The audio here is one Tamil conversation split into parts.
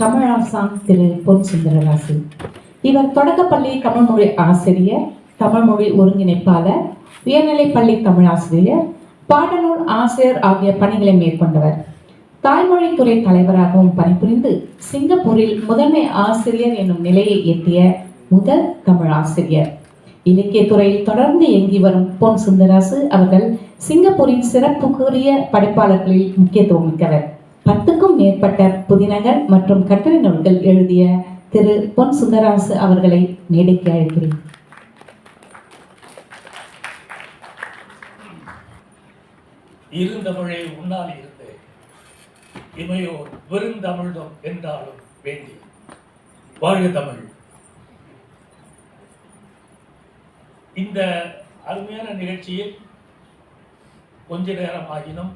தமிழாசான் திரு பொன் சுந்தரராசு இவர் தொடக்கப்பள்ளி தமிழ்மொழி ஆசிரியர் தமிழ்மொழி ஒருங்கிணைப்பாளர் உயர்நிலைப்பள்ளி தமிழாசிரியர் பாடநூல் ஆசிரியர் ஆகிய பணிகளை மேற்கொண்டவர். தாய்மொழித்துறை தலைவராகவும் பணிபுரிந்து சிங்கப்பூரில் முதன்மை ஆசிரியர் என்னும் நிலையை எட்டிய முதல் தமிழ் ஆசிரியர் இலக்கியத்துறையில் தொடர்ந்து இயங்கி வரும் பொன் சுந்தராசு அவர்கள் சிங்கப்பூரின் சிறப்புக்குரிய படைப்பாளர்களில் முக்கியத்துவம் மிக்கவர். பத்துக்கும் மேற்பட்ட புதினங்கள் மற்றும் கட்டுரை நூல்கள் எழுதிய திரு பொன் சுந்தராசு அவர்களை மேடைக்கு அழைக்கிறேன். இருந்தமிழே உன்னால் இருந்து. இமையோர் வெறுந்தமிழ்தம் என்றாலும் வேண்டி. வாழ்க தமிழ். இந்த அருமையான நிகழ்ச்சியில் கொஞ்ச நேரம் ஆகினும்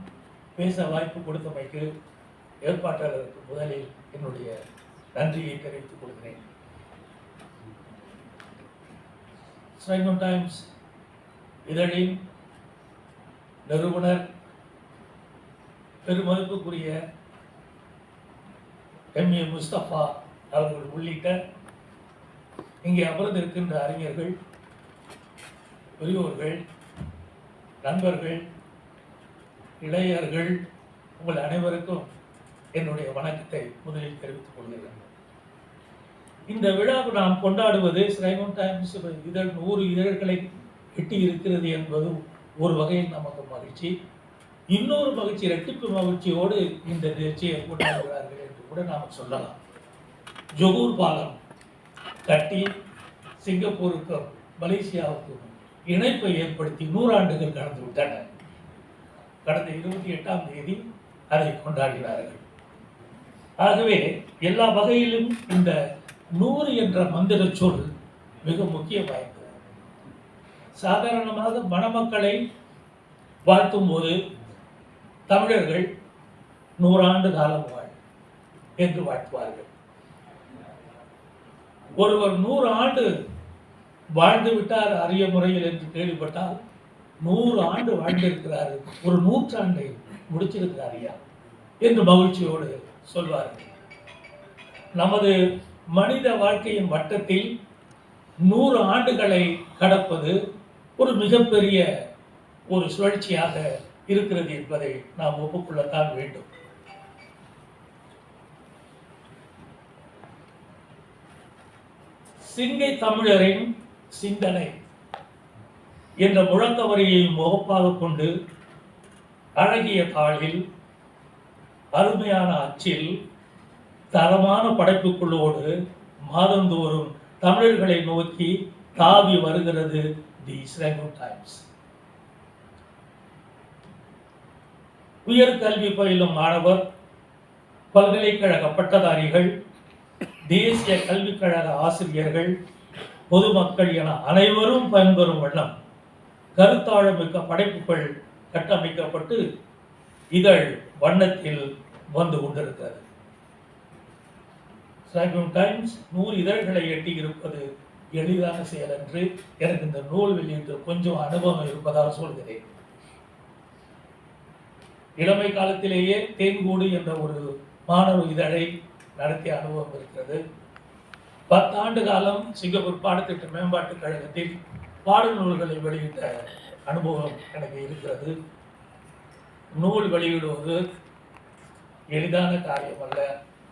பேச வாய்ப்பு கொடுத்தமைக்கு ஏற்பாட்டாளருக்கு முதலில் என்னுடைய நன்றியை தெரிவித்துக் கொள்கிறேன். ஸ்ரைமன் டைம்ஸ் இதழின் நிறுவனர் பெருமதிப்புக்குரிய எம் ஏ முஸ்தபா அவர்கள் உள்ளிட்ட இங்கே அமர்ந்திருக்கின்ற அறிஞர்கள் பெரியோர்கள் நண்பர்கள் இளையர்கள் உங்கள் அனைவருக்கும் என்னுடைய வணக்கத்தை முதலில் தெரிவித்துக் கொள்கிறேன். இந்த விழாவை நாம் கொண்டாடுவது ஸ்ரைமன் டைம்ஸ் இதழ் நூறு இதழ்களை எட்டி இருக்கிறது என்பது ஒரு வகையில் நமக்கு மகிழ்ச்சி. இன்னொரு மகிழ்ச்சி இரட்டிப்பு மகிழ்ச்சியோடு இந்த நிகழ்ச்சியை கொண்டாடுகிறார்கள் என்று கூட நாம் சொல்லலாம். ஜொகூர் பாலம் கட்டி சிங்கப்பூருக்கும் மலேசியாவுக்கும் இணைப்பை ஏற்படுத்தி நூறாண்டுகள் கடந்து விட்டன கடந்த இருபத்தி எட்டாம் தேதி அதை கொண்டாடினார்கள் ஆகவே எல்லா வகையிலும் இந்த நூறு என்ற மந்திர சொல் மிக முக்கிய வாய்ப்பு. சாதாரணமாக மணமக்களை வாழ்த்தும் போது தமிழர்கள் நூறாண்டு காலம் வாழ் என்று வாழ்த்துவார்கள். ஒருவர் நூறு ஆண்டு வாழ்ந்து விட்டார் அரிய முறையில் என்று கேள்விப்பட்டால் நூறு ஆண்டு வாழ்ந்திருக்கிறார். ஒரு நூற்றாண்டை முடிச்சிருக்கிறார் என்று மகிழ்ச்சியோடு சொல்வார்கள். நமது மனித வாழ்க்கையின் வட்டத்தில் நூறு ஆண்டுகளை கடப்பது ஒரு மிகப்பெரிய ஒரு சுழற்சியாக இருக்கிறது என்பதை நாம் ஒப்புக்கொள்ளத்தான் வேண்டும். சிங்கை தமிழரின் சிந்தனை என்ற முழக்கவரியை முகப்பாக கொண்டு அழகிய தாளில் அருமையான அச்சில் தரமான படைப்புக்குள்ளோடு மாதந்தோறும் தமிழர்களை நோக்கி தாவி வருகிறது தி ஸ்ரேங்கோ டைம்ஸ். உயர்கல்வி பயிலும் மாணவர் பல்கலைக்கழக பட்டதாரிகள் தேசிய கல்விக் கழக ஆசிரியர்கள் பொதுமக்கள் என அனைவரும் பயன்பெறும் வண்ணம் கருத்தாழமிக்க படைப்புகள் கட்டமைக்கப்பட்டு இதழ் வண்ணத்தில் வந்து கொண்டிருக்கிறது. டைம்ஸ் நூறு இதழ்களை எட்டி இருப்பது எளிதான செயல் என்று எனக்கு இந்த நூல் வெளியிட்டு கொஞ்சம் அனுபவம் இருப்பதால் சொல்கிறேன். இளமை காலத்திலேயே தேன்கூடு என்ற ஒரு மாணவ இதழை நடத்திய அனுபவம் இருக்கிறது. பத்தாண்டு காலம் சிங்கப்பூர் பாடத்திட்ட மேம்பாட்டுக் கழகத்தில் பாடல் நூல்களை வெளியிட்ட அனுபவம் எனக்கு இருக்கிறது. நூல் வெளியிடுவது எளிதான காரியம் அல்ல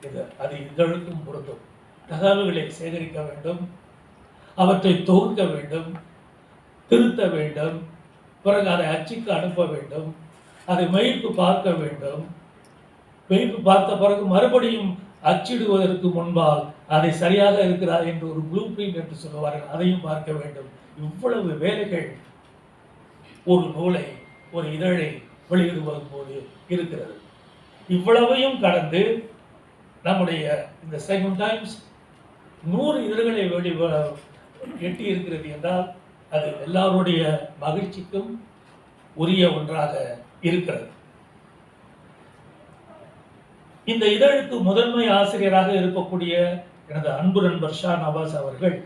இது அது இதழுக்கும் பொருந்தும். தகவல்களை சேகரிக்க வேண்டும் அவற்றை தொகுக்க வேண்டும் திருத்த வேண்டும் பிறகு அதை அச்சுக்கு அனுப்ப வேண்டும் அதை மெய்ப்பு பார்க்க வேண்டும். மெய்ப்பு பார்த்த பிறகு மறுபடியும் அச்சிடுவதற்கு முன்பால் அதை சரியாக இருக்கிறா என்று ஒரு ப்ளூ பிரிண்ட் என்று சொல்லுவார்கள். அதையும் பார்க்க வேண்டும். இவ்வளவு வேலைகள் ஒரு நூலை ஒரு இதழை வெளியிடுவது போது இருக்கிறது. இவ்வளவையும் கடந்து நம்முடைய இந்த செகண்ட் டைம்ஸ் நூறு இதழ்களை வெளி எட்டி இருக்கிறது என்றால் அது எல்லாருடைய மகிழ்ச்சிக்கும் உரிய ஒன்றாக இருக்கிறது. இந்த இதழுக்கு முதன்மை ஆசிரியராக இருக்கக்கூடிய எனது அன்பு நண்பர் ஷா நவாஸ் அவர்கள்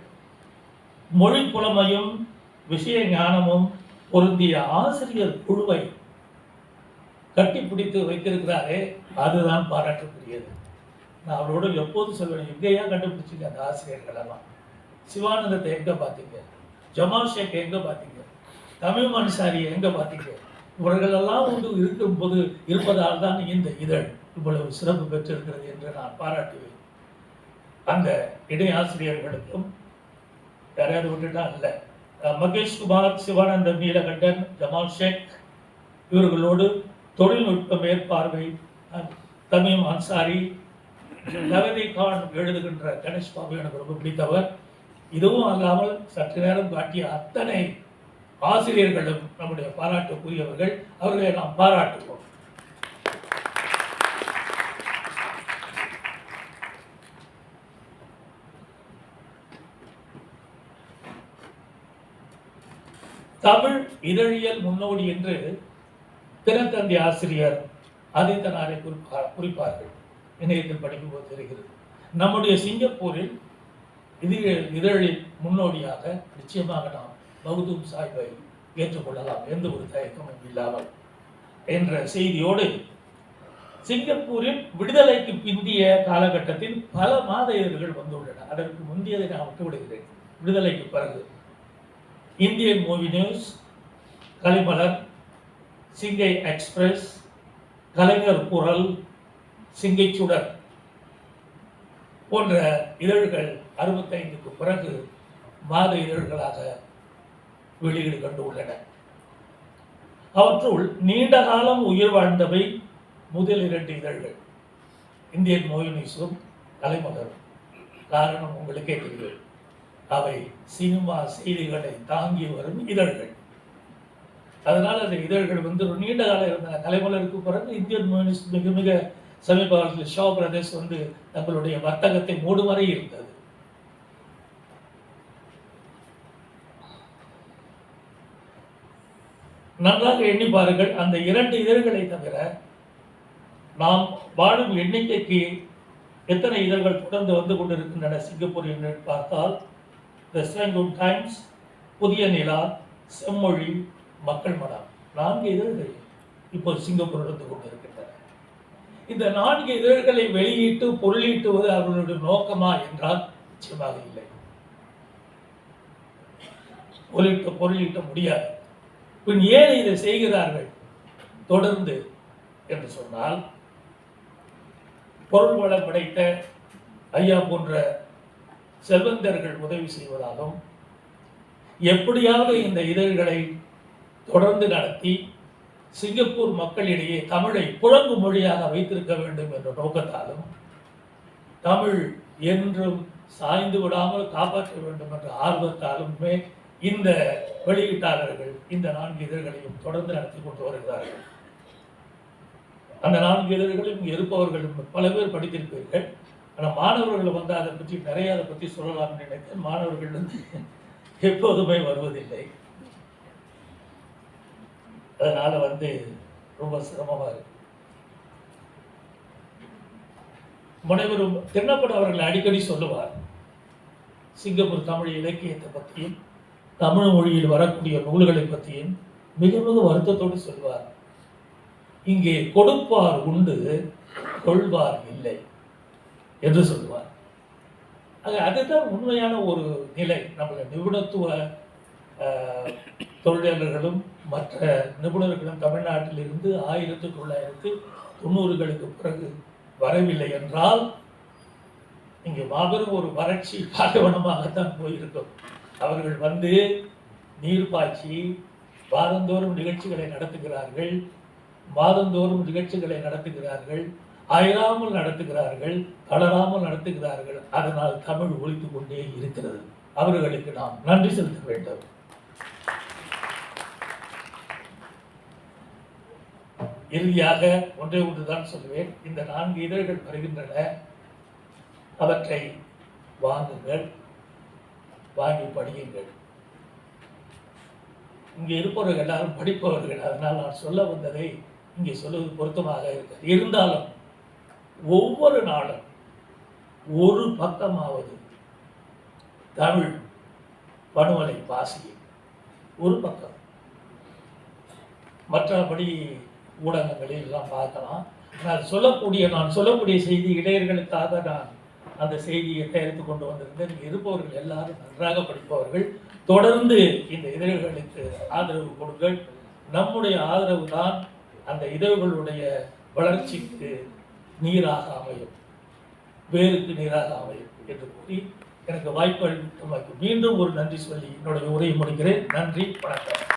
மொழி புலமையும் விஷய ஞானமும் பொருந்திய ஆசிரியர் குழுவை கட்டிப்பிடித்து வைத்திருக்கிறாரே அதுதான் பாராட்டுக்குரியது. நான் அவரோட எப்போதும் சொல்வேன் எங்கேயா கண்டுபிடிச்சிங்க அந்த ஆசிரியர்களெல்லாம் சிவானந்தத்தை எங்கே பார்த்தீங்க? ஜமால் ஷேக் எங்கே பார்த்தீங்க? தமிழ் மன்சாரியை எங்கே பார்த்தீங்க? இவர்களெல்லாம் வந்து இருக்கும்போது இருப்பதால் தான் இந்த இதழ் இவ்வளவு சிறப்பு பெற்றிருக்கிறது என்று நான் பாராட்டுவேன். அந்த இணை ஆசிரியர்களுக்கும் யாரையாவது விட்டுட்டா இல்லை மகேஷ் குமார் சிவானந்த நீலகண்டன் ஜமால் ஷேக் இவர்களோடு தொழில்நுட்ப மேற்பார்வை தமிம் அன்சாரி நவதி கான் எழுதுகின்ற கணேஷ் பாபு எனக்கு ரொம்ப பிடித்தவர். இதுவும் அல்லாமல் சற்று நேரம் காட்டிய அத்தனை ஆசிரியர்களும் நம்முடைய பாராட்டுக்குரியவர்கள். அவர்களை நாம் பாராட்டுவோம். தமிழ் இதழியல் முன்னோடி என்று திறந்தந்தி ஆசிரியர் ஆதித்தனாரை குறிப்பா குறிப்பார்கள். இணையத்தில் படிக்கும்போது தெரிகிறது. நம்முடைய சிங்கப்பூரில் இதழில் இதழில் முன்னோடியாக நிச்சயமாக நாம் பௌதூம் சாஹிப்பை ஏற்றுக்கொள்ளலாம் எந்த ஒரு தயக்கமும் இல்லாமல் என்ற செய்தியோடு சிங்கப்பூரில் விடுதலைக்கு பிந்திய காலகட்டத்தில் பல மாத இதழ்கள் வந்துள்ளன. அதற்கு முந்தையதை நான் விட்டுவிடுகிறேன் விடுதலைக்கு பிறகு இந்தியன் மூவி நியூஸ் கலிமலர் சிங்கை எக்ஸ்பிரஸ் கலைஞர் குரல் சிங்கை சுடர் போன்ற இதழ்கள் அறுபத்தைந்துக்கு பிறகு மாத இதழ்களாக வெளியீடு கண்டுள்ளன. அவற்றுள் நீண்ட காலம் உயிர் வாழ்ந்தவை முதல் இரண்டு இதழ்கள். இந்தியன் மூவி நியூஸும் காரணம் உங்களுக்கே தெரியும். அவை சினிமா செய்திகளை தாங்கி வரும் இதழ்கள். அதனால் அந்த இதழ்கள் வந்து ஒரு நீண்ட காலம் இருந்தன. கலைமலருக்கு பிறகு இந்தியன் கம்யூனிஸ்ட் மிக மிக சமீப காலத்தில் ஷோ பிரதர்ஸ் வந்து தங்களுடைய வர்த்தகத்தை மூடும் வரை இருந்தது. நன்றாக எண்ணி பாருங்கள் அந்த இரண்டு இதழ்களை தவிர நாம் வாழும் எண்ணிக்கைக்கு எத்தனை இதழ்கள் தொடர்ந்து வந்து கொண்டிருக்கின்றன சிங்கப்பூர் என்று பார்த்தால் த செங்கூன் டைம்ஸ் புதிய நிலா செம்மொழி மக்கள் மனம். நான்கு இதழ்கள் இப்போது சிங்கப்பூர் இருந்து கொண்டிருக்கின்றன. இந்த நான்கு இதழ்களை வெளியிட்டு பொருளீட்டுவது அவர்களுடைய நோக்கமா என்றால் நிச்சயமாக இல்லை. பொருளீட்ட பொருளீட்ட முடியாது. பின் ஏன் இதை செய்கிறார்கள்? தொடர்ந்து என்று சொன்னால் பொருள் வளம் படைத்த ஐயா போன்ற செல்வந்தர்கள் உதவி செய்வதாலும் எப்படியாவது இந்த இதழ்களை தொடர்ந்து நடத்தி சிங்கப்பூர் மக்களிடையே தமிழை புழங்கு மொழியாக வைத்திருக்க வேண்டும் என்ற நோக்கத்தாலும் தமிழ் என்றும் சாய்ந்து விடாமல் காப்பாற்ற வேண்டும் என்ற ஆர்வத்தாலுமே இந்த வெளியீட்டாளர்கள் இந்த நான்கு இதழ்களையும் தொடர்ந்து நடத்தி கொண்டு வருகிறார்கள். அந்த நான்கு இதழ்களையும் இருப்பவர்களும் பல பேர் படித்திருப்பீர்கள். ஆனால் மாணவர்கள் வந்து அதை பற்றி நிறைய அதை பற்றி சொல்லலாம்னு நினைத்தேன். மாணவர்கள் வந்து எப்போதுமே வருவதில்லை. அதனால் வந்து ரொம்ப சிரமமா இருக்கு. முனைவரும் திண்ணப்பட அவர்கள் அடிக்கடி சொல்லுவார் சிங்கப்பூர் தமிழ் இலக்கியத்தை பற்றியும் தமிழ் மொழியில் வரக்கூடிய நூல்களை பற்றியும் மிக மிக வருத்தத்தோடு சொல்வார். இங்கே கொடுப்பார் உண்டு கொள்வார் இல்லை என்று சொல்லுவார். ஆக அதுதான் உண்மையான ஒரு நிலை. நம்மளை நிபுணத்துவ ஆஹ், தொழிலாளர்களும் மற்ற நிபுணர்களும் தமிழ்நாட்டில் இருந்து ஆயிரத்தி தொள்ளாயிரத்து தொண்ணூறுகளுக்கு பிறகு வரவில்லை என்றால் இங்கே மாபெரும் ஒரு வறட்சி பாலைவனமாகத்தான் போயிருக்கும். அவர்கள் வந்து நீர் பாய்ச்சி வாரந்தோறும் நிகழ்ச்சிகளை நடத்துகிறார்கள் மாதந்தோறும் நிகழ்ச்சிகளை நடத்துகிறார்கள் அயராமல் நடத்துகிறார்கள் தளராமல் நடத்துகிறார்கள். அதனால் தமிழ் ஒழித்துக் கொண்டே இருக்கிறது. அவர்களுக்கு நாம் நன்றி செலுத்த வேண்டும். இறுதியாக ஒன்றே ஒன்றுதான் சொல்லுவேன். இந்த நான்கு இதழ்கள் வருகின்றன. அவற்றை வாங்குங்கள் வாங்கி படியுங்கள். இங்கே இருப்பவர்கள் எல்லாரும் படிப்பவர்கள். அதனால் நான் சொல்ல வந்ததை இங்கே சொல்வது பொருத்தமாக இருக்கிறது. இருந்தாலும் ஒவ்வொரு நாளும் ஒரு பக்கமாவது தமிழ் பணுவலை வாசியும் ஒரு பக்கம். மற்றபடி ஊடகங்களில் எல்லாம் பார்க்கலாம். நான் சொல்லக்கூடிய நான் சொல்லக்கூடிய செய்தி இடையர்களுக்காக நான் அந்த செய்தியை தயாரித்து கொண்டு வந்திருந்தேன். இருப்பவர்கள் எல்லாரும் நன்றாக படிப்பவர்கள். தொடர்ந்து இந்த இதழ்களுக்கு ஆதரவு கொடுங்கள். நம்முடைய ஆதரவு தான் அந்த இதழ்களுடைய வளர்ச்சிக்கு நீராக அமையும். வேருக்கு நீராக அமையும் என்று கூறி எனக்கு வாய்ப்பு அளித்தமைக்கு மீண்டும் ஒரு நன்றி சொல்லி என்னுடைய உரையை முடிக்கிறேன். நன்றி வணக்கம்.